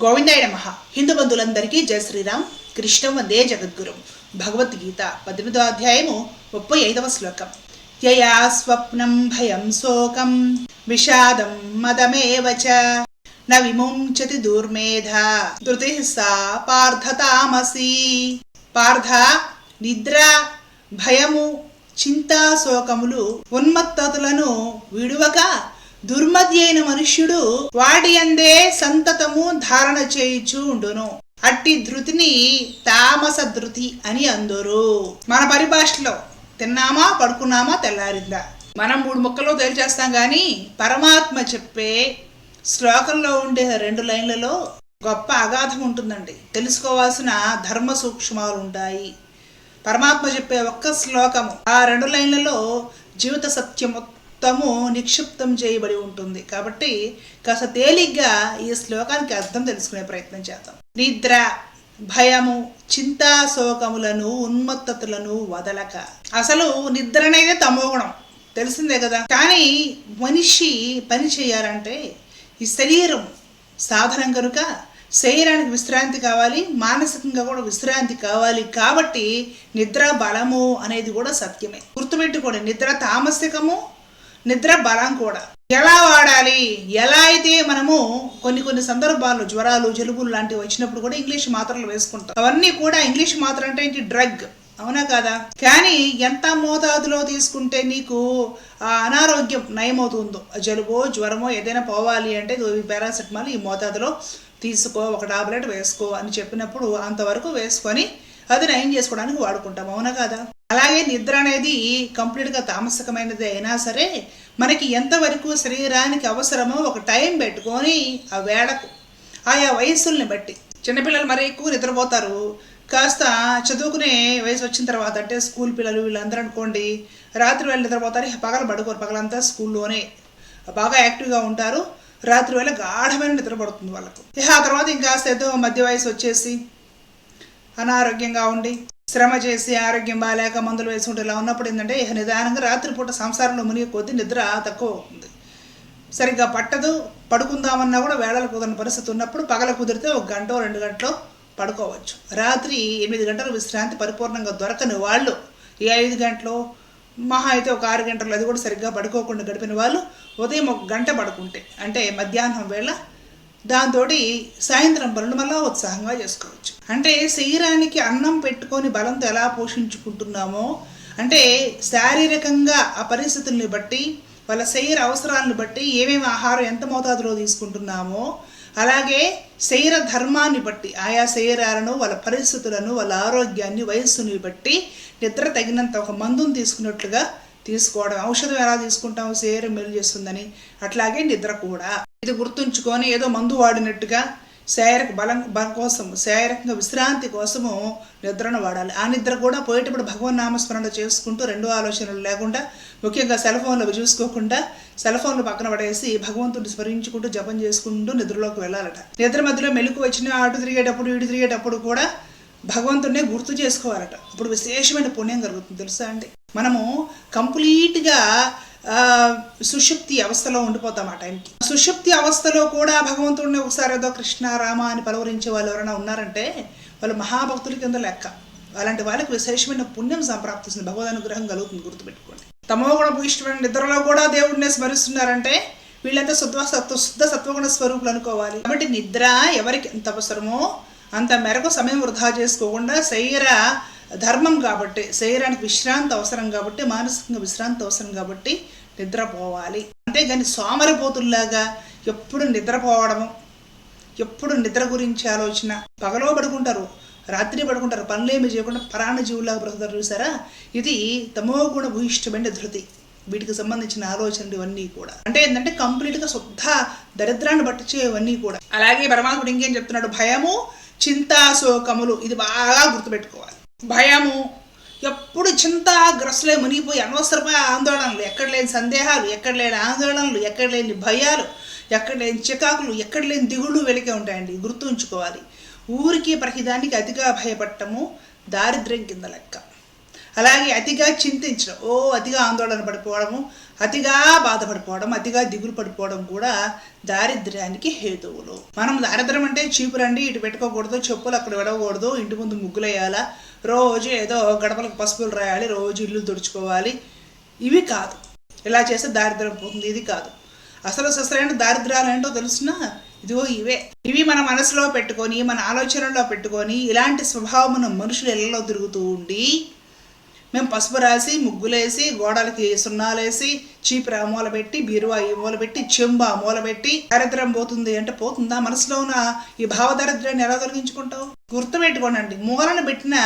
గోవిందాయ నమ. హిందూ బంధువులందరికీ జయ శ్రీరామ్. కృష్ణ వందే జగద్గురు. భగవద్గీత పద్దెనిమిదో అధ్యాయము ముప్పై ఐదవ శ్లోకం. యయా స్వప్నం భయం శోకం విషాదం మదమేవ చ. న విముంచతి దుర్మేధ. ధృతి సా పార్థతామసి పార్థ నిద్ర భయము చింతా శోకములు ఉన్మత్తతులను విడువక దుర్మతి అయిన మనుష్యుడు వాడి అందే సంతతము ధారణ చేయుచు ఉండును. అట్టి ధృతిని తామస ధృతి అని అందరు. మన పరిభాషలో తిన్నామా పడుకున్నామా తెల్లారిందా? మనం మూడు ముక్కలో తేల్చేస్తాం కానీ పరమాత్మ చెప్పే శ్లోకంలో ఉండే రెండు లైన్లలో గొప్ప అగాధం ఉంటుందండి. తెలుసుకోవాల్సిన ధర్మ సూక్ష్మాలు ఉంటాయి. పరమాత్మ చెప్పే ఒక్క శ్లోకము ఆ రెండు లైన్లలో జీవిత సత్యం మొత్తము నిక్షిప్తం చేయబడి ఉంటుంది. కాబట్టి కాస్త తేలిగ్గా ఈ శ్లోకానికి అర్థం తెలుసుకునే ప్రయత్నం చేద్దాం. నిద్ర భయము చింతా శోకములను ఉన్మత్తతులను వదలక. అసలు నిద్ర అనేది తమోగుణం తెలిసిందే కదా? కానీ మనిషి పని చేయాలంటే ఈ శరీరం సాధనం కనుక శరీరానికి విశ్రాంతి కావాలి మానసికంగా కూడా విశ్రాంతి కావాలి కాబట్టి నిద్ర బలము అనేది కూడా సత్యమే. గుర్తుపెట్టుకోండి నిద్ర తామసికము నిద్ర బలం కూడా. ఎలా వాడాలి? ఎలా అయితే మనము కొన్ని కొన్ని సందర్భాల్లో జ్వరాలు జలుబులు లాంటివి వచ్చినప్పుడు కూడా ఇంగ్లీష్ మాత్రలు వేసుకుంటాం. అవన్నీ కూడా ఇంగ్లీష్ మాత్రం అంటే ఏంటి? డ్రగ్. అవునా కాదా? కానీ ఎంత మోతాదులో తీసుకుంటే నీకు ఆ అనారోగ్యం నయమవుతుందో జలుబో జ్వరమో ఏదైనా పోవాలి అంటే పారాసెటమాల్ ఈ మోతాదులో తీసుకో ఒక టాబ్లెట్ వేసుకో అని చెప్పినప్పుడు అంతవరకు వేసుకొని అది నయం చేసుకోవడానికి వాడుకుంటాం. అవునా కాదా? అలాగే నిద్ర అనేది కంప్లీట్గా తామసకమైనది అయినా సరే మనకి ఎంతవరకు శరీరానికి అవసరమో ఒక టైం పెట్టుకొని ఆ వేళకు ఆయా వయస్సుల్ని బట్టి. చిన్నపిల్లలు మరీ ఎక్కువ నిద్రపోతారు. కాస్త చదువుకునే వయసు వచ్చిన తర్వాత అంటే స్కూల్ పిల్లలు వీళ్ళందరూ అనుకోండి రాత్రి వేళ నిద్రపోతారు పగలు పడుకోరు. పగలంతా స్కూల్లోనే బాగా యాక్టివ్గా ఉంటారు. రాత్రి వేళ గాఢమైన నిద్రపడుతుంది వాళ్ళకు. ఆ తర్వాత ఇంకా ఏదో మధ్య వయసు వచ్చేసి అనారోగ్యంగా ఉండి శ్రమ చేసి ఆరోగ్యం బాగాలేక మందులు వేసుకుంటే ఇలా ఉన్నప్పుడు ఏంటంటే ఇక నిదానంగా రాత్రిపూట సంసారంలో మునిగి కొద్దీ నిద్ర తక్కువ అవుతుంది. సరిగ్గా పట్టదు పడుకుందామన్నా కూడా వేళలు కుదరని పరిస్థితి ఉన్నప్పుడు పగల కుదిరితే ఒక గంట రెండు గంటలో పడుకోవచ్చు. రాత్రి ఎనిమిది గంటలు విశ్రాంతి పరిపూర్ణంగా దొరకని వాళ్ళు ఈ ఐదు గంటలు మహా అయితే ఒక ఆరు గంటలు అది కూడా సరిగ్గా పడుకోకుండా గడిపిన వాళ్ళు ఉదయం ఒక గంట పడుకుంటే అంటే మధ్యాహ్నం వేళ దాంతో సాయంత్రం పనులు మళ్ళీ ఉత్సాహంగా చేసుకోవచ్చు. అంటే శరీరానికి అన్నం పెట్టుకొని బలంతో ఎలా పోషించుకుంటున్నామో అంటే శారీరకంగా ఆ పరిస్థితుల్ని బట్టి వాళ్ళ శరీర అవసరాలను బట్టి ఏమేమి ఆహారం ఎంత మోతాదులో తీసుకుంటున్నామో అలాగే శరీర ధర్మాన్ని బట్టి ఆయా శరీరాలను వాళ్ళ పరిస్థితులను వాళ్ళ ఆరోగ్యాన్ని వయస్సుని బట్టి నిద్ర తగినంత ఒక మందును తీసుకున్నట్లుగా తీసుకోవడం ఔషధం ఎలా తీసుకుంటాం శరీరం మేలు చేస్తుందని అట్లాగే నిద్ర కూడా. ఇది గుర్తుంచుకొని ఏదో మందు వాడినట్టుగా శారీరక బలం బలం కోసం శారీరకంగా విశ్రాంతి కోసము నిద్రను వాడాలి. ఆ నిద్ర కూడా పోయేటప్పుడు భగవన్ నామస్మరణ చేసుకుంటూ రెండు ఆలోచనలు లేకుండా ముఖ్యంగా సెల్ ఫోన్లు అవి చూసుకోకుండా సెల్ ఫోన్లు పక్కన పడేసి భగవంతుడిని స్మరించుకుంటూ జపం చేసుకుంటూ నిద్రలోకి వెళ్ళాలట. నిద్ర మధ్యలో మెలకు వచ్చిన అటు తిరిగేటప్పుడు ఇటు తిరిగేటప్పుడు కూడా భగవంతుడినే గుర్తు చేసుకోవాలట. అప్పుడు విశేషమైన పుణ్యం కలుగుతుంది తెలుసా అండి? మనము కంప్లీట్గా సుషుప్తి అవస్థలో ఉండిపోతాం ఆ టైంకి. సుషుప్తి అవస్థలో కూడా భగవంతుడిని ఒకసారి ఏదో కృష్ణ రామ అని పలవరించే వాళ్ళు ఎవరైనా ఉన్నారంటే వాళ్ళు మహాభక్తుల కింద లెక్క. అలాంటి వాళ్ళకి విశేషమైన పుణ్యం సంప్రాప్తిస్తుంది. భగవద్ అనుగ్రహం కలుగుతుంది గుర్తుపెట్టుకోండి. తమోగుణ కూడా భూయిష్టమైన నిద్రలో కూడా దేవుడిని స్మరిస్తున్నారంటే వీళ్ళంతా శుద్ధ సత్వ శుద్ధ సత్వగుణ స్వరూపులు అనుకోవాలి. కాబట్టి నిద్ర ఎవరికి ఎంత అవసరమో అంత మేరకు సమయం వృధా చేసుకోకుండా శరీర ధర్మం కాబట్టి శరీరానికి విశ్రాంతి అవసరం కాబట్టి మానసికంగా విశ్రాంతి అవసరం కాబట్టి నిద్రపోవాలి. అంతేగాని సోమరిపోతుల్లాగా ఎప్పుడు నిద్రపోవడము ఎప్పుడు నిద్ర గురించి ఆలోచన పగలో పడుకుంటారు రాత్రి పడుకుంటారు పనులేమి చేయకుండా పరాణ జీవులాగా బ్రతుకుతారు చూసారా? ఇది తమోగుణ భూయిష్టమైన ధృతి. వీటికి సంబంధించిన ఆలోచనలు ఇవన్నీ కూడా. అంటే ఏంటంటే కంప్లీట్గా శుద్ధ దరిద్రాన్ని బట్టి ఇవన్నీ కూడా. అలాగే పరమాత్ముడు ఇంకేం చెప్తున్నాడు? భయము చింతా శోకములు ఇది బాగా గుర్తుపెట్టుకోవాలి. భయము. ఎప్పుడు చింతాగ్రస్తులే మునిగిపోయి అనవసరమైన ఆందోళనలు ఎక్కడ లేని సందేహాలు ఎక్కడ లేని ఆందోళనలు ఎక్కడ లేని భయాలు ఎక్కడ లేని చికాకులు ఎక్కడ లేని దిగుళ్ళు వెలికే ఉంటాయండి. గుర్తుంచుకోవాలి. ఊరికి ప్రతిదానికి అతిగా భయపడటము దారిద్ర్యం కింద లెక్క. అలాగే అతిగా చింతించడం ఓ అతిగా ఆందోళన పడిపోవడము అతిగా బాధపడిపోవడం అతిగా దిగులు పడిపోవడం కూడా దారిద్ర్యానికి హేతువులు. మనం దారిద్ర్యం అంటే చీపురండి ఇటు పెట్టుకోకూడదు చెప్పులు అక్కడ విడవకూడదు ఇంటి ముందు ముగ్గులేయాలా రోజు ఏదో గడపలకు పసుపులు రాయాలి రోజు ఇల్లు తుడుచుకోవాలి. ఇవి కాదు. ఇలా చేస్తే దారిద్ర్యం పోతుంది ఇది కాదు. అసలు అసలైన దారిద్ర్యాలు ఏంటో తెలుసునా ఇదిగో ఇవే. ఇవి మన మనసులో పెట్టుకొని మన ఆలోచనలో పెట్టుకొని ఇలాంటి స్వభావమున మనుషులు ఇళ్ళలో తిరుగుతూ ఉండి మేము పసుపు రాసి ముగ్గులేసి గోడలకి సున్నాలేసి చీపురా మూల పెట్టి బీరువా ఈ మూల పెట్టి చెంబ మూల పెట్టి దారిద్ర్యం పోతుంది అంటే పోతుందా? మనసులో ఉన్న ఈ భావ దారిద్ర్యాన్ని ఎలా తొలగించుకుంటావు? గుర్తుపెట్టుకోనండి మూలన పెట్టిన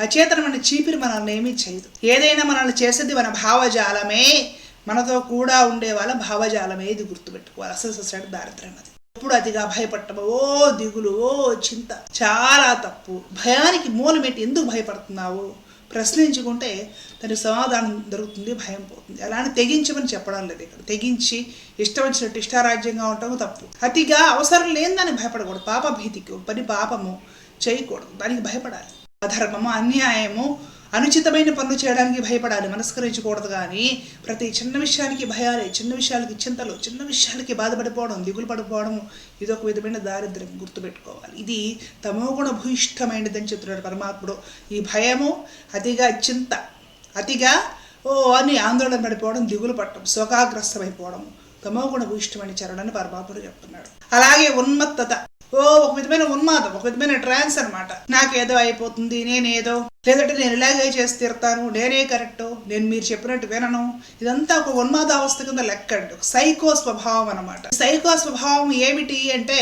అచేతనమైన చీపిరి మనల్ని ఏమీ చేయదు. ఏదైనా మనల్ని చేసేది మన భావజాలమే మనతో కూడా ఉండే వాళ్ళ భావజాలమే ఇది గుర్తుపెట్టుకోవాలి. అసలు సొసైటీ దారిద్ర్యం అది. ఎప్పుడు అతిగా భయపడటం ఓ దిగులు ఓ చింత చాలా తప్పు. భయానికి మూలమేంటి ఎందుకు భయపడుతున్నావు? ప్రశ్నించుకుంటే దానికి సమాధానం దొరుకుతుంది భయం పోతుంది. అలానే తెగించమని చెప్పడం లేదు ఇక్కడ. తెగించి ఇష్టం వచ్చినట్టు ఇష్టారాజ్యంగా ఉండటం తప్పు. అతిగా అవసరం లేని దాన్ని భయపడకూడదు. పాప భీతికి పని పాపము చేయకూడదు. దానికి భయపడాలి. అధర్మము అన్యాయము అనుచితమైన పనులు చేయడానికి భయపడాలి మనస్కరించకూడదు కానీ ప్రతి చిన్న విషయానికి భయాలే చిన్న విషయాలకి చింతలు చిన్న విషయాలకి బాధపడిపోవడం దిగులు పడిపోవడం ఇది ఒక విధమైన దారిద్ర్యం గుర్తుపెట్టుకోవాలి. ఇది తమోగుణ భూయిష్టమైనదని చెప్తున్నాడు పరమాత్ముడు. ఈ భయము అతిగా చింత అతిగా ఓ అని ఆందోళన పడిపోవడం దిగులు పట్టడం శోకాగ్రస్తమైపోవడం తమోగుణ భూయిష్టమైన చరణని పరమాత్ముడు చెప్తున్నాడు. అలాగే ఉన్మత్తత. ఓ ఒక విధమైన ఉన్మాదం ఒక విధమైన ట్రాన్స్ అనమాట నాకేదో అయిపోతుంది నేనేదో. లేదంటే నేను ఇలాగే చేసి తీరుతాను నేనే కరెక్ట్ నేను మీరు చెప్పినట్టు వినను. ఇదంతా ఒక ఉన్మాద అవస్థ కింద లెక్కండి ఒక సైకో స్వభావం అనమాట సైకో స్వభావం ఏమిటి అంటే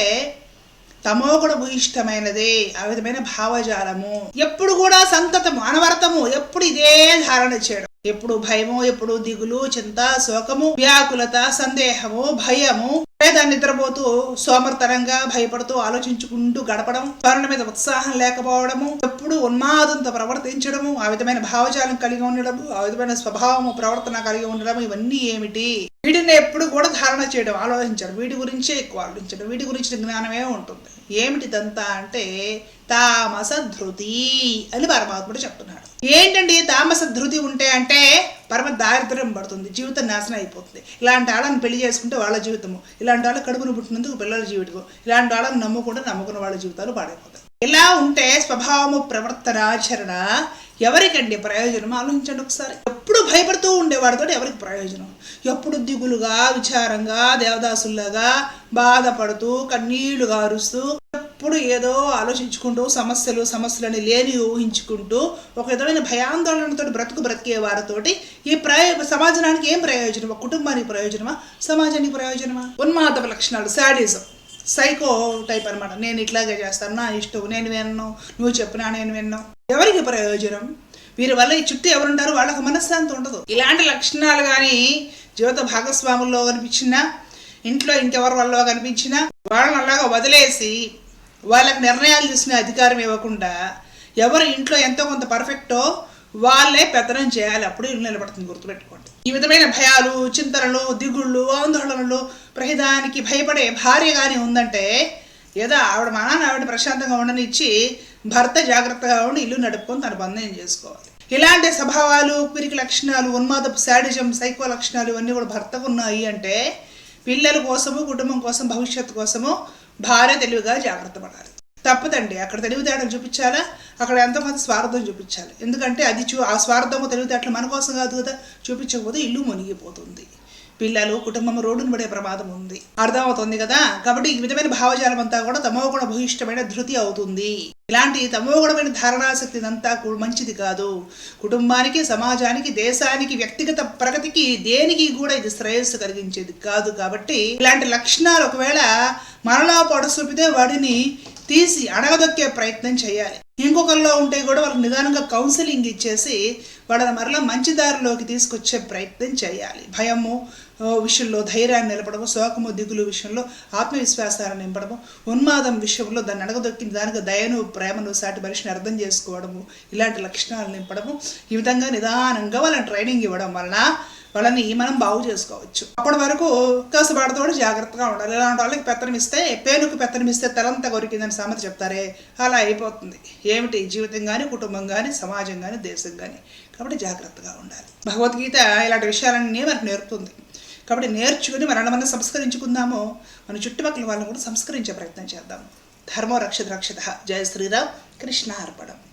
తమోగుణ భూయిష్టమైనదే ఆ విధమైన భావజాలము. ఎప్పుడు కూడా సంతతము అనవరతము ఎప్పుడు ఇదే ధారణ చేయడం. ఎప్పుడు భయము ఎప్పుడు దిగులు చింత శోకము వ్యాకులత సందేహము భయము. లేదా నిద్రపోతూ సోమర్తనంగా భయపడుతూ ఆలోచించుకుంటూ గడపడం పనుల మీద ఉత్సాహం లేకపోవడము ఎప్పుడు ఉన్మాదంతో ప్రవర్తించడము ఆ విధమైన భావజాలం కలిగి ఉండడము ఆ విధమైన స్వభావము ప్రవర్తన కలిగి ఉండడం ఇవన్నీ ఏమిటి? వీటిని ఎప్పుడు కూడా ధారణ చేయడం ఆలోచించడం వీటి గురించే ఎక్కువ ఆలోచించడం వీటి గురించిన జ్ఞానమే ఉంటుంది. ఏమిటిదంతా అంటే తామస ధృతి అని పరమాత్ముడు చెప్తున్నాడు. ఏంటండి తామస ధృతి ఉంటే అంటే పరమ దారిద్ర్యం పడుతుంది జీవితం నాశనం అయిపోతుంది. ఇలాంటి వాళ్ళని పెళ్ళి చేసుకుంటే వాళ్ళ జీవితము ఇలాంటి వాళ్ళ కడుపును పుట్టినందుకు పిల్లల జీవితము ఇలాంటి వాళ్ళని నమ్ముకుంటే నమ్ముకున్న వాళ్ళ జీవితాలు పాడైపోతాయి. ఇలా ఉంటే స్వభావము ప్రవర్తన ఆచరణ ఎవరికండి ప్రయోజనం? ఆలోచించండి ఒకసారి. ఎప్పుడు భయపడుతూ ఉండేవాడితో ఎవరికి ప్రయోజనం. ఎప్పుడు దిగులుగా విచారంగా దేవదాసుల్లాగా బాధపడుతూ కన్నీళ్ళు గారుస్తూ ఎప్పుడు ఏదో ఆలోచించుకుంటూ సమస్యలు సమస్యలని లేని ఊహించుకుంటూ ఒక విధమైన భయాందోళనతో బ్రతుకు బ్రతికే వారితోటి ఈ ప్రయో సమాజానికి ఏం ప్రయోజనం ఒక కుటుంబానికి ప్రయోజనమా? సమాజానికి ప్రయోజనమా? ఉన్మాదవ లక్షణాలు శాడిజం సైకో టైప్ అనమాట నేను ఇట్లాగే చేస్తాను నా ఇష్టం నేను విన్ను నువ్వు చెప్పినా నేను విన్ను. ఎవరికి ప్రయోజనం? వీరి వల్ల ఈ చుట్టూ ఎవరుంటారు వాళ్ళకి మనశ్శాంతి ఉండదు. ఇలాంటి లక్షణాలు కానీ జీవిత భాగస్వాముల్లో కనిపించినా ఇంట్లో ఇంకెవరి వల్ల కనిపించినా వాళ్ళని అలాగా వదిలేసి వాళ్ళకి నిర్ణయాలు తీసుకునే అధికారం ఇవ్వకుండా ఎవరు ఇంట్లో ఎంతో కొంత పర్ఫెక్టో వాళ్ళే పెత్తనం చేయాలి. అప్పుడు ఇల్లు నిలబడుతుంది గుర్తుపెట్టుకోండి. ఈ విధమైన భయాలు చింతనలు దిగుళ్ళు ఆందోళనలు ప్రహిదానికి భయపడే భార్య కానీ ఉందంటే ఏదో ఆవిడ మనాన్ని ఆవిడ ప్రశాంతంగా ఉండనిచ్చి భర్త జాగ్రత్తగా ఉండి ఇల్లు నడుపుకొని తన బంధం చేసుకోవాలి? ఇలాంటి స్వభావాలు పిరికి లక్షణాలు ఉన్మాదపు శాడిజం సైకో లక్షణాలు ఇవన్నీ కూడా భర్తకు ఉన్నాయి అంటే పిల్లల కోసము కుటుంబం కోసం భవిష్యత్తు కోసము భార్య తెలివిగా జాగ్రత్త పడాలి. తప్పదండి. అక్కడ తెలివితేటలు చూపించాలా? అక్కడ ఎంతోమంది స్వార్థం చూపించాలి. ఎందుకంటే అది చూ ఆ స్వార్థము తెలివితేటలు మన కోసం కాదు కదా. చూపించకపోతే ఇల్లు మునిగిపోతుంది. పిల్లలు కుటుంబం రోడ్డును పడే ప్రమాదం ఉంది. అర్థమవుతుంది కదా? కాబట్టి ఈ విధమైన భావజాలం అంతా కూడా తమోగుణ భూయిష్టమైన ధృతి అవుతుంది. ఇలాంటి తమోగుణమైన ధారణాశక్తి అంతా మంచిది కాదు. కుటుంబానికి సమాజానికి దేశానికి వ్యక్తిగత ప్రగతికి దేనికి కూడా ఇది శ్రేయస్సు కలిగించేది కాదు కాబట్టి ఇలాంటి లక్షణాలు ఒకవేళ మనలో పొడసూపితే వాడిని తీసి అడగదొక్కే ప్రయత్నం చేయాలి. ఇంకొకరిలో ఉంటే కూడా వాళ్ళకి నిదానంగా కౌన్సిలింగ్ ఇచ్చేసి వాళ్ళని మరలా మంచి దారిలోకి తీసుకొచ్చే ప్రయత్నం చేయాలి. భయము విషయంలో ధైర్యాన్ని నిలపడము శోకము దిగులు విషయంలో ఆత్మవిశ్వాసాన్ని నింపడము ఉన్మాదం విషయంలో దాన్ని అడగదొక్కిన దానికి దయను ప్రేమను సాటి మనిషిని అర్థం చేసుకోవడము ఇలాంటి లక్షణాలు నింపడము ఈ విధంగా నిదానంగా వాళ్ళని ట్రైనింగ్ ఇవ్వడం వలన వాళ్ళని మనం బాగు చేసుకోవచ్చు. అప్పటి వరకు కాస్త వాడితో కూడా జాగ్రత్తగా ఉండాలి. ఇలాంటి వాళ్ళకి పెత్తనం ఇస్తే పేనుకు పెత్తనం ఇస్తే తలంతా కొరికిందని సామెత చెప్తారే. అలా అయిపోతుంది. ఏమిటి? జీవితం కానీ కుటుంబం కానీ సమాజం కానీ దేశం కానీ కాబట్టి జాగ్రత్తగా ఉండాలి. భగవద్గీత ఇలాంటి విషయాలన్నీ మనకు నేర్పుతుంది. కాబట్టి నేర్చుకుని మనల్ని మనం సంస్కరించుకుందాము. మన చుట్టుపక్కల వాళ్ళని కూడా సంస్కరించే ప్రయత్నం చేద్దాం. ధర్మో రక్షిత రక్షిత. జయ శ్రీరామ్. కృష్ణ అర్పణం